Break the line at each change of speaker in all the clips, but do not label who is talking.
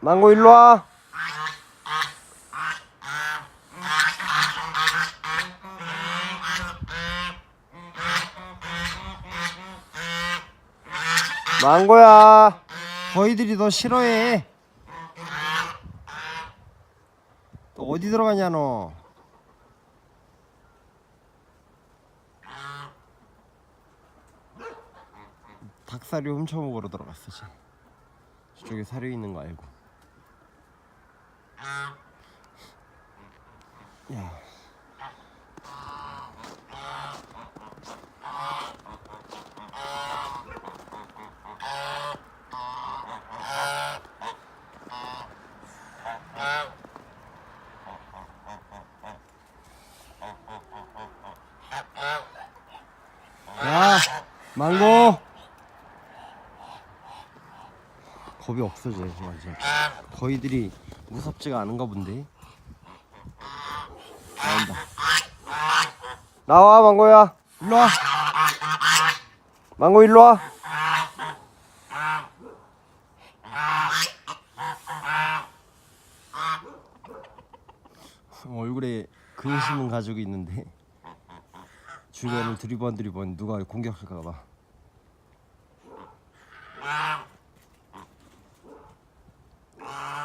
망고 일로 와. 망고야. 거위들이 너 싫어해. 또 어디 들어가냐 너? 닭사료 훔쳐먹으러 들어갔어 쟤. 저쪽에 사료 있는 거 알고. 야. 야, 망고. 겁이 없어져, 완전. 거위들이 무섭지가 않은가 본데. 나온다. 나와, 망고야. 일로 와. 망고 일로 와. 얼굴에 근심은 가지고 있는데 주변을 두리번 두리번 누가 공격할까봐.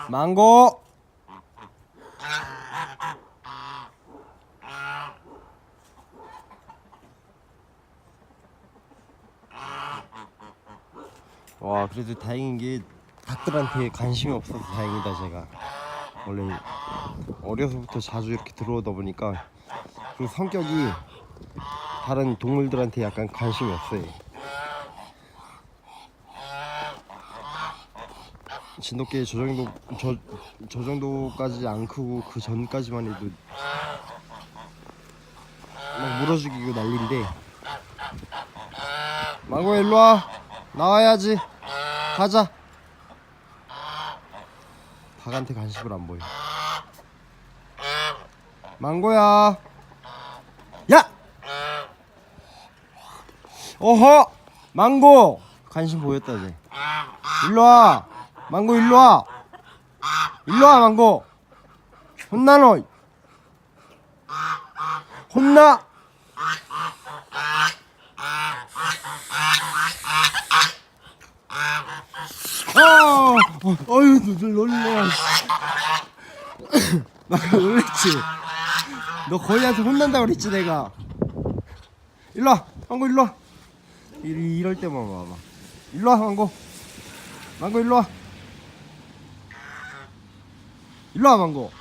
망고. 와 그래도 다행인 게 닭들한테 관심이 없어서 다행이다 제가 원래 어려서부터 자주 이렇게 들어오다 보니까 그 성격이 다른 동물들한테 약간 관심이 없어요 진돗개 저 정도 저, 저 정도까지 안 크고 그 전까지만 해도 막 물어죽이고 난리인데. 망고야 일로와. 나와야지. 가자. 닭한테 간식을 안 보여. 망고야. 야! 어허! 망고! 관심 보였다 쟤 일로와 망고 일로 와 일로 와 망고 혼나 너 혼나 아, 어, 어휴, 너 놀래. 나 놀랬지. 너 거의한테 혼난다 그랬지 내가. 일로 와, 망고 일로 와. 이, 이럴 때만 와봐. 일로 와, 망고. 망고 일로 와. 일로 와, 망고.